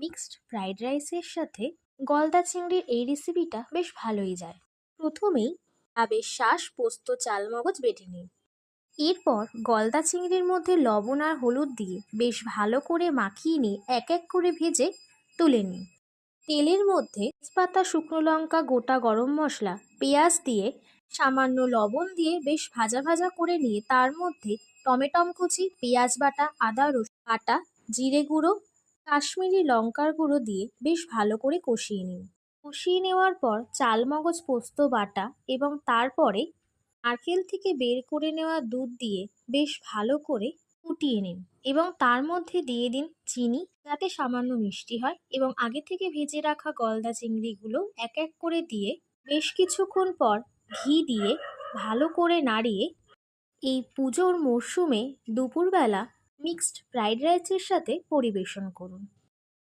Mixed fried রাইসের সাথে গলদা চিংড়ির এই রেসিপিটা বেশ ভালোই যায়। প্রথমেই আবেশ শ্বাস পোস্ত, চালমগজ বেটে নিন। এরপর গলদা চিংড়ির মধ্যে লবণ আর হলুদ দিয়ে বেশ ভালো করে মাখিয়ে নিয়ে এক এক করে ভেজে তুলে নিন। তেলের মধ্যে তেজপাতা, শুকনো লঙ্কা, গোটা গরম মশলা, পেঁয়াজ দিয়ে সামান্য লবণ দিয়ে বেশ ভাজা ভাজা করে নিয়ে তার মধ্যে টমেটম কুচি, পেঁয়াজ বাটা, আদা রসুন বাটা, জিরে গুঁড়ো কাশ্মীরি লঙ্কার গুঁড়ো দিয়ে বেশ ভালো করে কষিয়ে নিন। কষিয়ে নেওয়ার পর চালমগজ পোস্ত বাটা এবং তারপরে নারকেল থেকে বের করে নেওয়া দুধ দিয়ে বেশ ভালো করে ফুটিয়ে নিন এবং তার মধ্যে দিয়ে দিন চিনি যাতে সামান্য মিষ্টি হয় এবং আগে থেকে ভেজে রাখা গলদা চিংড়িগুলো এক এক করে দিয়ে বেশ কিছুক্ষণ পর ঘি দিয়ে ভালো করে নাড়িয়ে এই পুজোর মরশুমে দুপুরবেলা মিক্সড ফ্রাইড রাইসের সাথে পরিবেশন করুন।